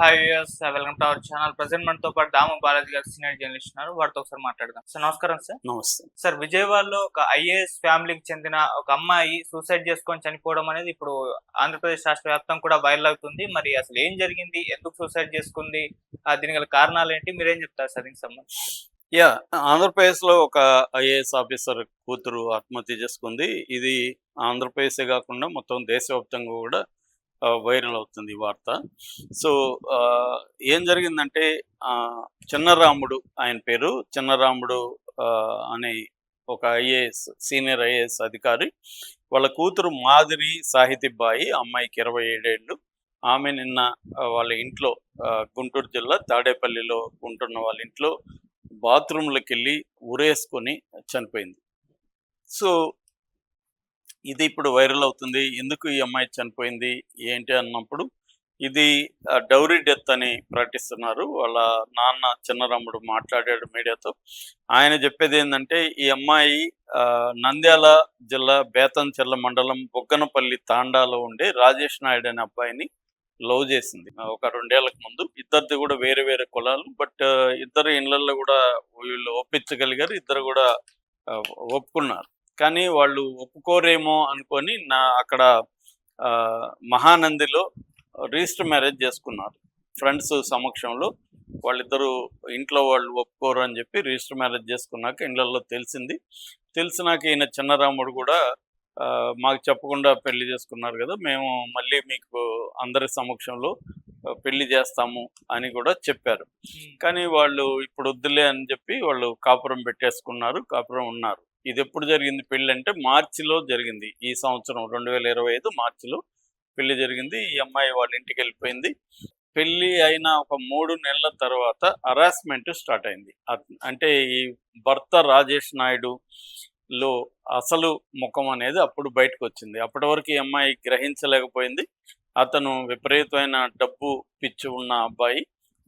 Hi welcome to our channel. Present మనతో పాటు దాము బాలాజీ గారు సీనియర్ జర్నలిస్ట్ ఉన్నారు. వారితో ఒకసారి మాట్లాడదాం. సార్ నమస్కారం సార్. నమస్తే. సార్ విజయవాడలో ఒక ఐఏఎస్ ఫ్యామిలీకి చెందిన ఒక అమ్మాయి సూసైడ్ చేసుకొని చనిపోవడం అనేది ఇప్పుడు ఆంధ్రప్రదేశ్ రాష్ట్ర వ్యాప్తం కూడా వైరల్ అవుతుంది. మరి అసలు ఏం జరిగింది? ఎందుకు సూసైడ్ చేసుకుంది? ఆ, దీనికి గల కారణాలు ఏంటి? మీరేం చెప్తారు సార్ దీనికి సంబంధించి? యా ఆంధ్రప్రదేశ్లో ఒక ఐఏఎస్ ఆఫీసర్ కూతురు ఆత్మహత్య చేసుకుంది. ఇది ఆంధ్రప్రదేశే కాకుండా మొత్తం దేశవ్యాప్తంగా కూడా వైరల్ అవుతుంది వార్త. సో ఆ, ఏం జరిగిందంటే ఆ, చిన్నరాముడు ఆయన పేరు చిన్నరాముడు ఆ, అనే ఒక ఐఏఎస్ సీనియర్ ఐఏఎస్ అధికారి వాళ్ళ కూతురు మాదిరి సాహితీబాయి అమ్మాయికి ఇరవై ఏడేళ్ళు. ఆమె నిన్న వాళ్ళ ఇంట్లో గుంటూరు జిల్లా తాడేపల్లిలో ఉంటున్న వాళ్ళ ఇంట్లో బాత్రూంలోకి వెళ్ళి ఉరేసుకొని చనిపోయింది. సో ఇది ఇప్పుడు వైరల్ అవుతుంది. ఎందుకు ఈ అమ్మాయి చనిపోయింది? ఏంటి? అన్నప్పుడు ఇది డౌరీ డెత్ అని ప్రకటిస్తున్నారు. వాళ్ళ నాన్న చిన్నరాముడు మాట్లాడాడు మీడియాతో. ఆయన చెప్పేది ఏంటంటే ఈ అమ్మాయి ఆ, నంద్యాల జిల్లా బేతంచెర్ల మండలం బొగ్గనపల్లి తాండాలో ఉండే రాజేష్ నాయుడు అనే అబ్బాయిని లవ్ చేసింది. ఒక రెండేళ్ళకు ముందు. ఇద్దరిది కూడా వేరే వేరే కులాలు. బట్ ఇద్దరు ఇండ్లలో కూడా వీళ్ళు ఒప్పించగలిగారు. ఇద్దరు కూడా ఒప్పుకున్నారు. కానీ వాళ్ళు ఒప్పుకోరేమో అనుకొని నా అక్కడ మహానందిలో రిజిస్టర్ మ్యారేజ్ చేసుకున్నారు. ఫ్రెండ్స్ సమక్షంలో వాళ్ళిద్దరూ ఇంట్లో వాళ్ళు ఒప్పుకోరు అని చెప్పి రిజిస్టర్ మ్యారేజ్ చేసుకున్నాక ఇళ్ళల్లో తెలిసింది. తెలిసినాక ఈయన చిన్నరాముడు కూడా మాకు చెప్పకుండా పెళ్ళి చేసుకున్నారు కదా మేము మళ్ళీ మీకు అందరి సమక్షంలో పెళ్ళి చేస్తాము అని కూడా చెప్పారు. కానీ వాళ్ళు ఇప్పుడు వద్దులే అని చెప్పి వాళ్ళు కాపురం పెట్టేసుకున్నారు కాపురం ఉన్నారు. ఇది ఎప్పుడు జరిగింది? పెళ్ళి అంటే మార్చిలో జరిగింది. ఈ సంవత్సరం రెండు వేల ఇరవై ఐదు మార్చిలో పెళ్ళి జరిగింది. ఈ అమ్మాయి వాళ్ళ ఇంటికి వెళ్ళిపోయింది పెళ్ళి అయిన ఒక మూడు నెలల తర్వాత హరాస్మెంట్ స్టార్ట్ అయింది. అంటే ఈ భర్త రాజేష్ నాయుడు లో అసలు ముఖం అనేది అప్పుడు బయటకు వచ్చింది అప్పటి వరకు ఈ అమ్మాయి గ్రహించలేకపోయింది. అతను విపరీతమైన డబ్బు పిచ్చి ఉన్న అబ్బాయి.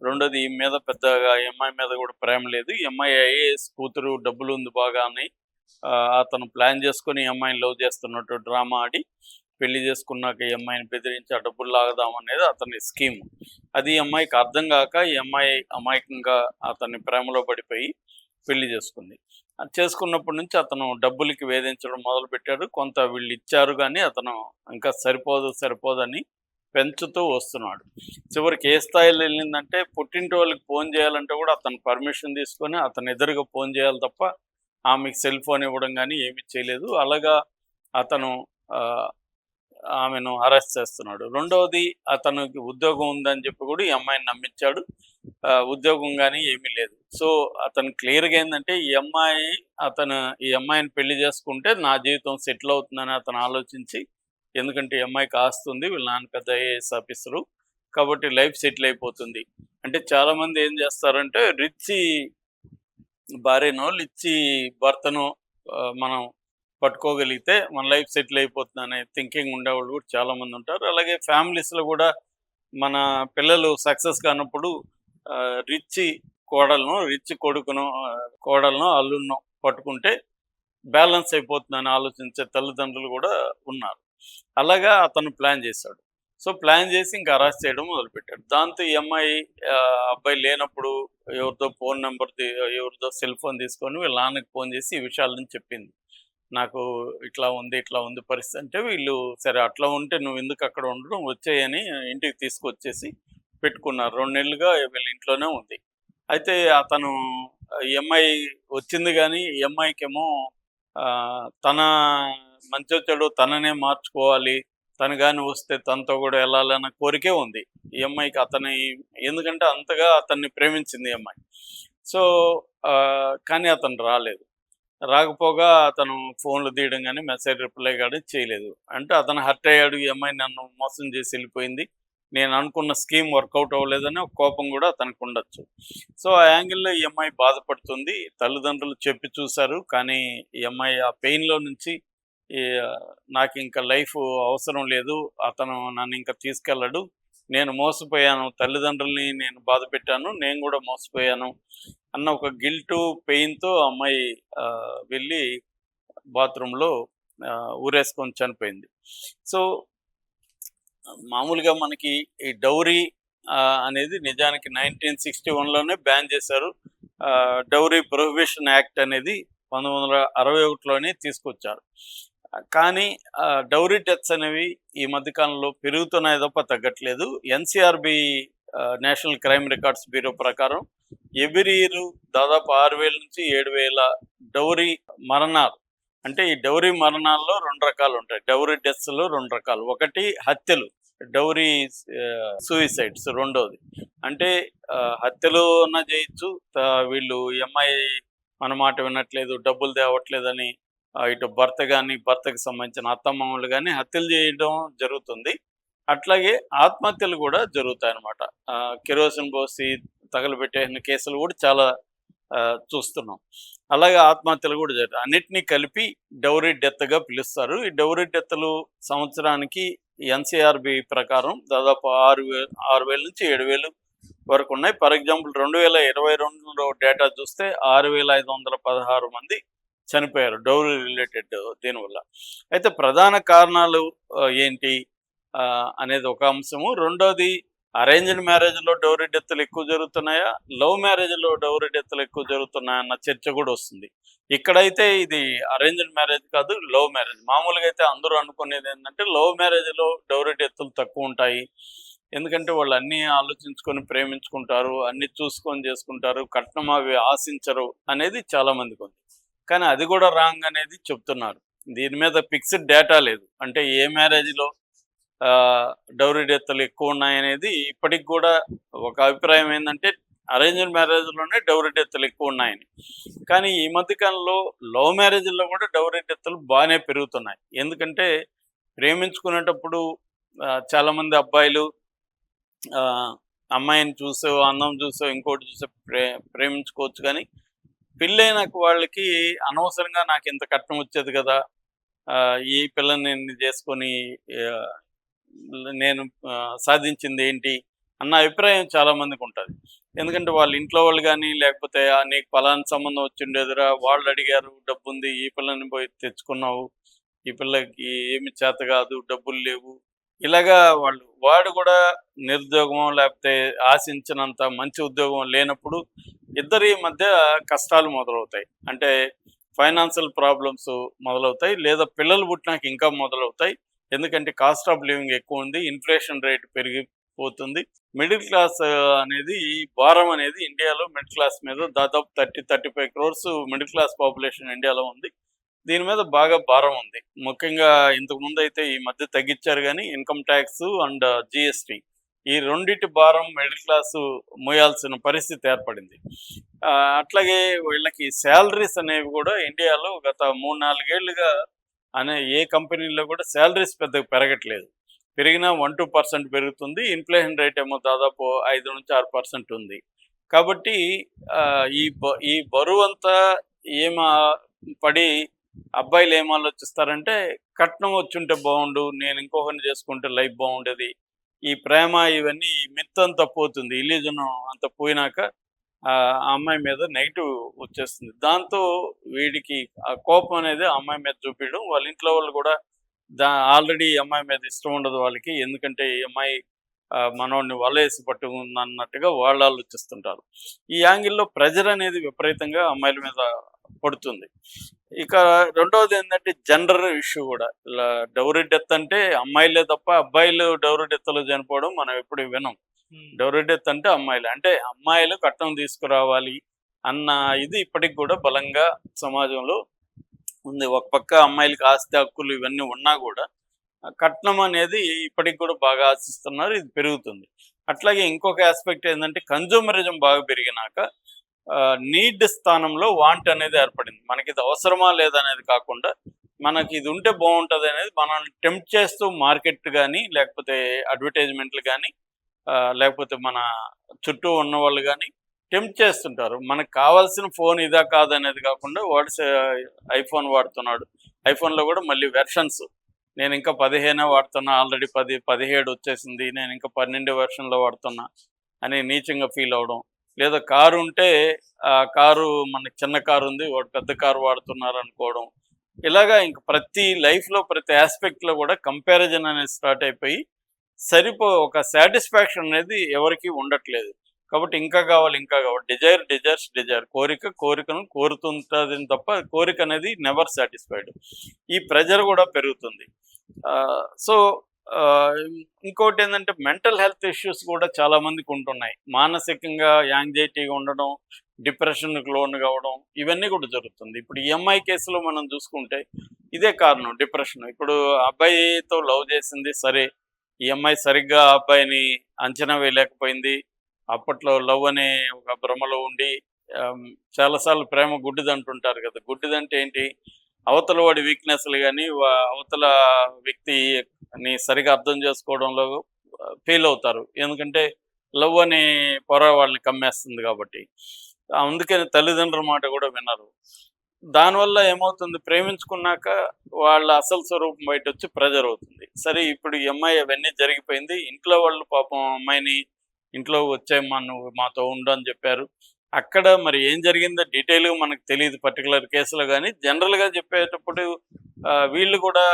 రెండోది ఈ మీద పెద్దగా ఈ అమ్మాయి మీద కూడా ప్రేమ లేదు. ఈ అమ్మాయి ఐఏఎస్ కూతురు డబ్బులు ఉంది బాగా అని అతను ప్లాన్ చేసుకొని ఈ అమ్మాయిని లవ్ చేస్తున్నట్టు డ్రామా ఆడి పెళ్ళి చేసుకున్నాక ఈ అమ్మాయిని బెదిరించి ఆ డబ్బులు లాగదాం అనేది అతని స్కీమ్. అది ఈ అమ్మాయికి అర్థం కాక ఈ అమ్మాయి అమాయకంగా అతని ప్రేమలో పడిపోయి పెళ్ళి చేసుకుంది. అది చేసుకున్నప్పటి నుంచి అతను డబ్బులకి వేధించడం మొదలు పెట్టాడు కొంత వీళ్ళు ఇచ్చారు కానీ అతను ఇంకా సరిపోదు సరిపోదని పెంచుతూ వస్తున్నాడు. చివరికి ఏ స్థాయిలో వెళ్ళిందంటే పుట్టింటి వాళ్ళకి ఫోన్ చేయాలంటే కూడా అతను పర్మిషన్ తీసుకొని అతను ఎదురుగా ఫోన్ చేయాలి తప్ప ఆమెకి సెల్ ఫోన్ ఇవ్వడం కానీ ఏమి చేయలేదు. అలాగా అతను ఆ, ఆమెను అరెస్ట్ చేస్తున్నాడు. రెండవది అతనికి ఉద్యోగం ఉందని చెప్పి కూడా ఈ అమ్మాయిని నమ్మించాడు. ఉద్యోగం కానీ ఏమీ లేదు. సో అతను క్లియర్గా ఏంటంటే ఈ అమ్మాయి అతను ఈ అమ్మాయిని పెళ్ళి చేసుకుంటే నా జీవితం సెటిల్ అవుతుందని అతను ఆలోచించి ఎందుకంటే ఈ అమ్మాయికి ఆస్తుంది వీళ్ళ నాన్న పెద్ద ఐఏఎస్ ఆఫీసరు కాబట్టి లైఫ్ సెటిల్ అయిపోతుంది. అంటే చాలా మంది ఏం చేస్తారంటే రిచ్ భార్యనో లిచ్చి భర్తను మనం పట్టుకోగలిగితే మన లైఫ్ సెటిల్ అయిపోతుంది అనే థింకింగ్ ఉండేవాళ్ళు కూడా చాలా మంది ఉంటారు. అలాగే ఫ్యామిలీస్లో కూడా మన పిల్లలు సక్సెస్ కానప్పుడు రిచ్ కోడలను రిచ్ కొడుకును కోడలను అల్లును పట్టుకుంటే బ్యాలెన్స్ అయిపోతుందని ఆలోచించే తల్లిదండ్రులు కూడా ఉన్నారు. అలాగా అతను ప్లాన్ చేశాడు. సో ప్లాన్ చేసి ఇంకా అరెస్ట్ చేయడం మొదలుపెట్టాడు దాంతో ఈ అమ్మాయి అబ్బాయి లేనప్పుడు ఎవరితో ఫోన్ నెంబర్ ఎవరితో సెల్ ఫోన్ తీసుకొని వీళ్ళ నాన్నకి ఫోన్ చేసి ఈ విషయాలను చెప్పింది. నాకు ఇట్లా ఉంది ఇట్లా ఉంది పరిస్థితి అంటే వీళ్ళు సరే అట్లా ఉంటే నువ్వు ఎందుకు అక్కడ ఉండడం వచ్చేయని ఇంటికి తీసుకొచ్చేసి పెట్టుకున్నారు. రెండు నెలలుగా వీళ్ళ ఇంట్లోనే ఉంది. అయితే అతను ఈ వచ్చింది కానీ ఈ అమ్మాయికేమో తన మంచి వచ్చాడు తననే మార్చుకోవాలి తను కానీ వస్తే తనతో కూడా వెళ్ళాలన్న కోరికే ఉంది. ఈ అమ్మాయికి అతని ఎందుకంటే అంతగా అతన్ని ప్రేమించింది ఈ అమ్మాయి. సో కానీ అతను రాలేదు. రాకపోగా అతను ఫోన్లు తీయడం కానీ మెసేజ్ రిప్లై కానీ చేయలేదు. అంటే అతను హర్ట్ అయ్యాడు ఈ అమ్మాయి నన్ను మోసం చేసి వెళ్ళిపోయింది. నేను అనుకున్న స్కీమ్ వర్కౌట్ అవ్వలేదని ఒక కోపం కూడా అతనికి ఉండొచ్చు. సో ఆ యాంగిల్లో ఈ అమ్మాయి బాధపడుతుంది. తల్లిదండ్రులు చెప్పి చూశారు. కానీ ఈ అమ్మాయి ఆ పెయిన్లో నుంచి నాకు ఇంకా లైఫ్ అవసరం లేదు. అతను నన్ను ఇంకా తీసుకెళ్ళడు. నేను మోసపోయాను. తల్లిదండ్రుల్ని నేను బాధ పెట్టాను. నేను కూడా మోసపోయాను అన్న ఒక గిల్టు పెయిన్తో అమ్మాయి వెళ్ళి బాత్రూంలో ఊరేసుకొని చనిపోయింది. సో మామూలుగా మనకి ఈ డౌరీ అనేది నిజానికి నైన్టీన్ సిక్స్టీ వన్లోనే బ్యాన్ చేశారు. డౌరీ ప్రొహిబిషన్ యాక్ట్ అనేది పంతొమ్మిది వందల అరవై ఒకటిలోనే తీసుకొచ్చారు. కానీ డౌరీ డెత్స్ అనేవి ఈ మధ్యకాలంలో పెరుగుతున్నాయి తప్ప తగ్గట్లేదు. NCRB national crime records bureau ప్రకారం ఎవ్రీ ఇయర్ దాదాపు ఆరు వేల నుంచి ఏడు వేల డౌరీ మరణాలు. అంటే ఈ డౌరీ మరణాల్లో రెండు రకాలు ఉంటాయి. డౌరీ డెత్స్లో రెండు రకాలు. ఒకటి హత్యలు. డౌరీ సూయిసైడ్స్ రెండోది. అంటే హత్యలు ఉన్న చేయొచ్చు వీళ్ళు ఎంఐ మన మాట వినట్లేదు డబ్బులు తేవట్లేదని ఇటు భర్త కానీ భర్తకు సంబంధించిన అత్తమామలు కానీ హత్యలు చేయడం జరుగుతుంది. అట్లాగే ఆత్మహత్యలు కూడా జరుగుతాయి అన్నమాట కెరోసిన్ పోసి తగలబెట్టేసిన కేసులు కూడా చాలా ఆ, చూస్తున్నాం. అలాగే ఆత్మహత్యలు కూడా జరుగుతాయి. అన్నిటినీ కలిపి డౌరీ డెత్గా పిలుస్తారు. ఈ డౌరీ డెత్లు సంవత్సరానికి ఎన్సీఆర్బి ప్రకారం దాదాపు ఆరు వేలు ఆరు వేల నుంచి ఏడు వేలు వరకు ఉన్నాయి. ఫర్ ఎగ్జాంపుల్ రెండు వేల ఇరవై రెండులో డేటా చూస్తే ఆరు వేల ఐదు వందల పదహారు మంది చనిపోయారు. డౌరీ రిలేటెడ్ దీనివల్ల అయితే ప్రధాన కారణాలు ఏంటి? ఆ, అనేది ఒక అంశము. రెండోది అరేంజ్డ్ మ్యారేజ్లో డౌరీ డెత్తులు ఎక్కువ జరుగుతున్నాయా? లవ్ మ్యారేజ్లో డౌరీ డెత్తులు ఎక్కువ జరుగుతున్నాయా అన్న చర్చ కూడా వస్తుంది. ఇక్కడైతే ఇది అరేంజ్డ్ మ్యారేజ్ కాదు లవ్ మ్యారేజ్. మామూలుగా అయితే అందరూ అనుకునేది ఏంటంటే లవ్ మ్యారేజ్లో డౌరీ డెత్తులు తక్కువ ఉంటాయి. ఎందుకంటే వాళ్ళు అన్నీ ఆలోచించుకొని ప్రేమించుకుంటారు అన్ని చూసుకొని చేసుకుంటారు కట్నం అవి ఆశించరు అనేది చాలామందికి ఉంది. కానీ అది కూడా రాంగ్ అనేది చెప్తున్నారు. దీని మీద ఫిక్స్డ్ డేటా లేదు. అంటే ఏ మ్యారేజ్లో డౌరీ డెత్తులు ఎక్కువ ఉన్నాయనేది ఇప్పటికి కూడా ఒక అభిప్రాయం ఏంటంటే అరేంజ్డ్ మ్యారేజ్లోనే డౌరీ డెత్తులు ఎక్కువ ఉన్నాయని కానీ ఈ మధ్యకాలంలో లవ్ మ్యారేజ్లో కూడా డౌరీ డెత్తులు బాగానే పెరుగుతున్నాయి. ఎందుకంటే ప్రేమించుకునేటప్పుడు చాలామంది అబ్బాయిలు ఆ, అమ్మాయిని చూసో అందం చూసో ఇంకోటి చూసో ప్రే ప్రేమించుకోవచ్చు కానీ పెళ్ళైన వాళ్ళకి అనవసరంగా నాకు ఇంత కట్నం వచ్చేది కదా. ఆ, ఈ పిల్లని నేను చేసుకొని నేను సాధించింది ఏంటి అన్న అభిప్రాయం చాలా మందికి ఉంటుంది. ఎందుకంటే వాళ్ళ ఇంట్లో వాళ్ళు కానీ లేకపోతే నీకు పలానా సంబంధం వచ్చిండేదిరా వాళ్ళు అడిగారు డబ్బు ఉంది ఈ పిల్లని పోయి తెచ్చుకున్నావు. ఈ పిల్లకి ఏమి చేత కాదు డబ్బులు లేవు. ఇలాగా వాళ్ళు వాడు కూడా నిరుద్యోగమో లేకపోతే ఆశించినంత మంచి ఉద్యోగం లేనప్పుడు ఇద్దరి మధ్య కష్టాలు మొదలవుతాయి. అంటే ఫైనాన్షియల్ ప్రాబ్లమ్స్ మొదలవుతాయి లేదా పిల్లలు పుట్టినాక ఇంకా మొదలవుతాయి. ఎందుకంటే కాస్ట్ ఆఫ్ లివింగ్ ఎక్కువ ఉంది ఇన్ఫ్లేషన్ రేట్ పెరిగిపోతుంది. మిడిల్ క్లాస్ అనేది ఈ భారం అనేది ఇండియాలో మిడిల్ క్లాస్ మీద దాదాపు thirty thirty five crores middle class population ఇండియాలో ఉంది. దీని మీద బాగా భారం ఉంది. ముఖ్యంగా ఇంతకు ముందు అయితే ఈ మధ్య తగ్గించారు కానీ ఇన్కమ్ ట్యాక్స్ అండ్ జిఎస్టీ ఈ రెండిటి భారం మిడిల్ క్లాస్ మోయాల్సిన పరిస్థితి ఏర్పడింది. ఆ, అట్లాగే వీళ్ళకి శాలరీస్ అనేవి కూడా ఇండియాలో గత మూడు నాలుగేళ్ళుగా అనే ఏ కంపెనీలో కూడా శాలరీస్ పెద్దగా పెరగట్లేదు. పెరిగినా వన్ టూ పర్సెంట్ పెరుగుతుంది. ఇన్ఫ్లేషన్ రేట్ ఏమో దాదాపు ఐదు నుంచి ఆరు పర్సెంట్ ఉంది. కాబట్టి ఈ బ ఈ బరువు అంతా ఏమా పడి అబ్బాయిలు ఏం ఆలోచిస్తారంటే కట్నం వచ్చుంటే బాగుండు నేను ఇంకొకరిని చేసుకుంటే లైఫ్ బాగుండేది ఈ ప్రేమ ఇవన్నీ ఈ మిత్ అంతా పోతుంది. అంత పోయినాక ఆ అమ్మాయి మీద నెగిటివ్ వచ్చేస్తుంది. దాంతో వీడికి ఆ కోపం అనేది అమ్మాయి మీద చూపించడం. వాళ్ళ ఇంట్లో వాళ్ళు కూడా దా ఆల్రెడీ అమ్మాయి మీద ఇష్టం ఉండదు వాళ్ళకి. ఎందుకంటే ఈ అమ్మాయి మనోడిని వలేసి పట్టుకుంది అన్నట్టుగా వాళ్ళు ఆలోచిస్తుంటారు. ఈ యాంగిల్లో ప్రెజర్ అనేది విపరీతంగా అమ్మాయిల మీద పడుతుంది. ఇక రెండవది ఏంటంటే జెండర్ ఇష్యూ కూడా. ఇలా డౌరీ డెత్ అంటే అమ్మాయిలే తప్ప అబ్బాయిలు డౌరీ డెత్లో చనిపోవడం మనం ఎప్పుడు వినం. డౌరీ డెత్ అంటే అమ్మాయిలు. అంటే అమ్మాయిలు కట్నం తీసుకురావాలి అన్న ఇది ఇప్పటికి కూడా బలంగా సమాజంలో ఉంది. ఒక పక్క అమ్మాయిలకి ఆస్తి హక్కులు ఇవన్నీ ఉన్నా కూడా కట్నం అనేది ఇప్పటికి కూడా బాగా ఆశిస్తున్నారు. ఇది పెరుగుతుంది. అట్లాగే ఇంకొక ఆస్పెక్ట్ ఏంటంటే కన్జ్యూమరిజం బాగా పెరిగినాక నీడ్ స్థానంలో వాంట్ అనేది ఏర్పడింది. మనకి ఇది అవసరమా లేదనేది కాకుండా మనకి ఇది ఉంటే బాగుంటుంది అనేది మనల్ని టెంప్ట్ చేస్తూ మార్కెట్ కానీ లేకపోతే అడ్వర్టైజ్మెంట్లు కానీ లేకపోతే మన చుట్టూ ఉన్న వాళ్ళు కానీ టెంప్ట్ చేస్తుంటారు. మనకు కావాల్సిన ఫోన్ ఇదా కాదనేది కాకుండా వాడు ఐఫోన్ వాడుతున్నాడు. ఐఫోన్లో కూడా మళ్ళీ వెర్షన్స్. నేను ఇంకా పదిహేనే వాడుతున్నా ఆల్రెడీ పది పదిహేడు వచ్చేసింది. నేను ఇంకా పన్నెండు వెర్షన్లో వాడుతున్నా అని నీచంగా ఫీల్ అవడం. లేదా కారు ఉంటే ఆ కారు మనకి చిన్న కారు ఉంది వాడు పెద్ద కారు వాడుతున్నారు అనుకోవడం ఇలాగా ఇంక ప్రతి లైఫ్లో ప్రతి ఆస్పెక్ట్లో కూడా కంపారిజన్ అనేది స్టార్ట్ అయిపోయి సరిపో ఒక సాటిస్ఫాక్షన్ అనేది ఎవరికి ఉండట్లేదు. కాబట్టి ఇంకా కావాలి ఇంకా కావాలి. Desire desires desire. కోరిక కోరికను కోరుతుంటుంది తప్ప కోరిక అనేది నెవర్ సాటిస్ఫైడ్. ఈ ప్రెజర్ కూడా పెరుగుతుంది. సో ఇంకోటి ఏంటంటే మెంటల్ హెల్త్ ఇష్యూస్ కూడా చాలా మందికి ఉంటున్నాయి. మానసికంగా యాంగ్జైటీగా ఉండడం డిప్రెషన్కి లోన్ కావడం ఇవన్నీ కూడా జరుగుతుంది. ఇప్పుడు ఈఎంఐ కేసులో మనం చూసుకుంటే ఇదే కారణం డిప్రెషన్. ఇప్పుడు అబ్బాయితో లవ్ చేసింది సరే ఈ అమ్మాయి సరిగ్గా అబ్బాయిని అంచనా వేయలేకపోయింది. అప్పట్లో లవ్ అనే ఒక భ్రమలో ఉండి చాలాసార్లు ప్రేమ గుడ్డిదంటుంటారు కదా. గుడ్డిదంటే ఏంటి? అవతల వాడి వీక్నెస్లు కానీ అవతల వ్యక్తిని సరిగా అర్థం చేసుకోవడంలో ఫెయిల్ అవుతారు. ఎందుకంటే లవ్ అనే పొర వాళ్ళని కమ్మేస్తుంది కాబట్టి. అందుకని తల్లిదండ్రుల మాట కూడా వినరు. దానివల్ల ఏమవుతుంది? ప్రేమించుకున్నాక వాళ్ళ అసలు స్వరూపం బయట వచ్చి ప్రెజర్ అవుతుంది. సరే ఇప్పుడు ఈ అమ్మాయి అవన్నీ జరిగిపోయింది. ఇంట్లో వాళ్ళు పాపం అమ్మాయిని ఇంట్లో వచ్చాయమ్మా నువ్వు మాతో ఉండు అని చెప్పారు. అక్కడ మరి ఏం జరిగిందో డీటెయిల్గా మనకు తెలియదు పర్టికులర్ కేసులో కానీ జనరల్గా చెప్పేటప్పుడు ఆ, వీళ్ళు కూడా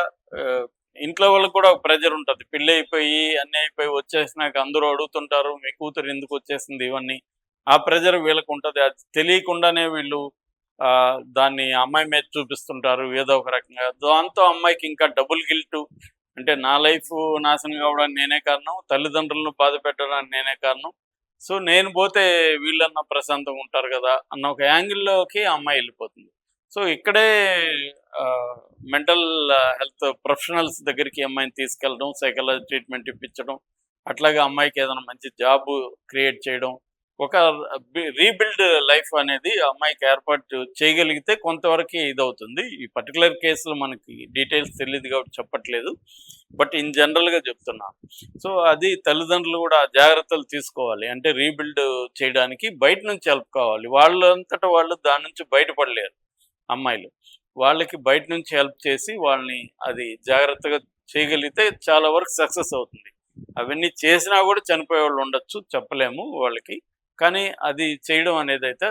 ఇంట్లో వాళ్ళకి కూడా ఒక ప్రెజర్ ఉంటుంది. పెళ్ళి అయిపోయి అన్నీ అయిపోయి వచ్చేసినాక అందరూ అడుగుతుంటారు మీ కూతురు ఎందుకు వచ్చేసింది ఇవన్నీ? ఆ ప్రెజర్ వీళ్ళకు ఉంటుంది. అది తెలియకుండానే వీళ్ళు ఆ, దాన్ని అమ్మాయి మీద చూపిస్తుంటారు ఏదో ఒక రకంగా. దాంతో అమ్మాయికి ఇంకా డబుల్ గిల్ట్ అంటే నా లైఫ్ నాశనం కావడానికి నేనే కారణం తల్లిదండ్రులను బాధ పెట్టడానికి నేనే కారణం. సో నేను పోతే వీళ్ళన్న ప్రశాంతంగా ఉంటారు కదా అన్న ఒక యాంగిల్లోకి అమ్మాయి వెళ్ళిపోతుంది. సో ఇక్కడే మెంటల్ హెల్త్ ప్రొఫెషనల్స్ దగ్గరికి అమ్మాయిని తీసుకెళ్ళడం సైకాలజీ ట్రీట్మెంట్ ఇప్పించడం అట్లాగే అమ్మాయికి ఏదైనా మంచి జాబ్ క్రియేట్ చేయడం ఒక రీబిల్డ్ లైఫ్ అనేది అమ్మాయికి ఏర్పాటు చేయగలిగితే కొంతవరకు ఇదవుతుంది. ఈ పర్టికులర్ కేసులు మనకి డీటెయిల్స్ తెలియదు కాబట్టి చెప్పట్లేదు. బట్ ఇన్ జనరల్గా చెప్తున్నాను సో అది తల్లిదండ్రులు కూడా జాగ్రత్తలు తీసుకోవాలి. అంటే రీబిల్డ్ చేయడానికి బయట నుంచి హెల్ప్ కావాలి. వాళ్ళంతటా వాళ్ళు దాని నుంచి బయటపడలేరు అమ్మాయిలు. వాళ్ళకి బయట నుంచి హెల్ప్ చేసి వాళ్ళని అది జాగ్రత్తగా చేయగలిగితే చాలా వరకు సక్సెస్ అవుతుంది. అవన్నీ చేసినా కూడా చనిపోయే వాళ్ళు ఉండొచ్చు చెప్పలేము వాళ్ళకి. కానీ అది చేయడం అనేది అయితే